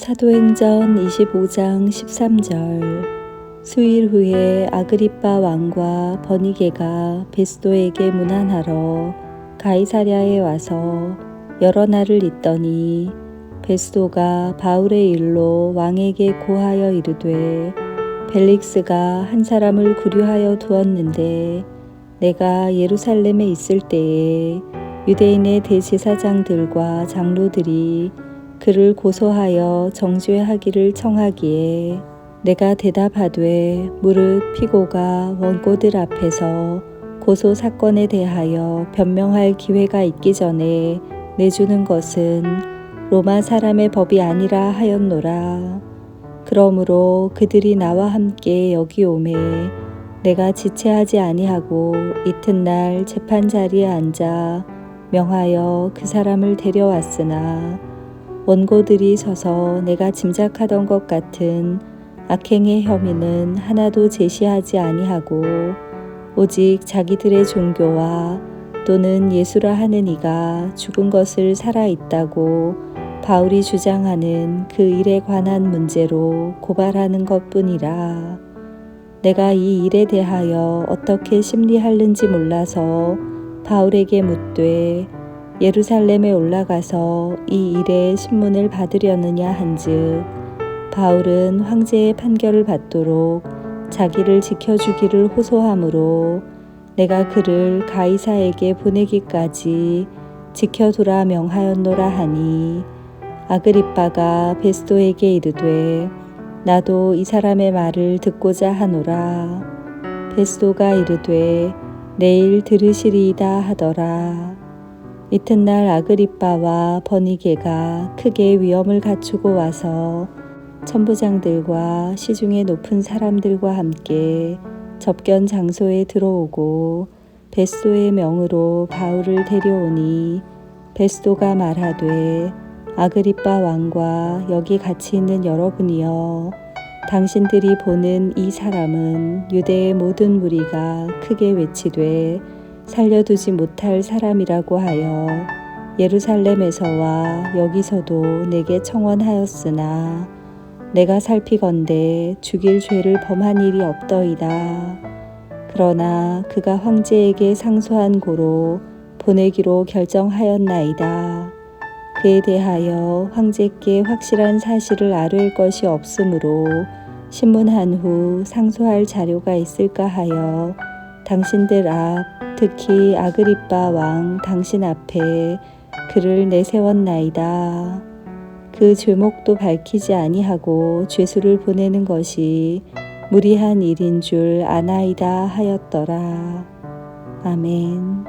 사도행전 25장 13절. 수일 후에 아그리빠 왕과 버니게가 베스도에게 문안하러 가이사랴에 와서 여러 날을 있더니 베스도가 바울의 일로 왕에게 고하여 이르되 벨릭스가 한 사람을 구류하여 두었는데 내가 예루살렘에 있을 때에 유대인의 대제사장들과 장로들이 그를 고소하여 정죄하기를 청하기에 내가 대답하되 무릇 피고가 원고들 앞에서 고소 사건에 대하여 변명할 기회가 있기 전에 내주는 것은 로마 사람의 법이 아니라 하였노라. 그러므로 그들이 나와 함께 여기 오매 내가 지체하지 아니하고 이튿날 재판 자리에 앉아 명하여 그 사람을 데려왔으나 원고들이 서서 내가 짐작하던 것 같은 악행의 혐의는 하나도 제시하지 아니하고 오직 자기들의 종교와 또는 예수라 하는 이가 죽은 것을 살아 있다고 바울이 주장하는 그 일에 관한 문제로 고발하는 것 뿐이라. 내가 이 일에 대하여 어떻게 심리하는지 몰라서 바울에게 묻되 예루살렘에 올라가서 이 일의 신문을 받으려느냐 한즉 바울은 황제의 판결을 받도록 자기를 지켜주기를 호소하므로 내가 그를 가이사에게 보내기까지 지켜두라 명하였노라 하니 아그리빠가 베스도에게 이르되 나도 이 사람의 말을 듣고자 하노라. 베스도가 이르되 내일 들으시리이다 하더라 이튿날 아그리빠와 버니게가 크게 위험을 갖추고 와서 천부장들과 시중에 높은 사람들과 함께 접견 장소에 들어오고 베스도의 명으로 바울을 데려오니 베스도가 말하되 아그리빠 왕과 여기 같이 있는 여러분이여 당신들이 보는 이 사람은 유대의 모든 무리가 크게 외치되 살려두지 못할 사람이라고 하여 예루살렘에서와 여기서도 내게 청원하였으나 내가 살피건대 죽일 죄를 범한 일이 없더이다. 그러나 그가 황제에게 상소한 고로 보내기로 결정하였나이다. 그에 대하여 황제께 확실한 사실을 아뢰을 것이 없으므로 신문한 후 상소할 자료가 있을까 하여 당신들 앞 특히 아그리빠 왕 당신 앞에 그를 내세웠나이다. 그 죄목도 밝히지 아니하고 죄수를 보내는 것이 무리한 일인 줄 아나이다 하였더라. 아멘.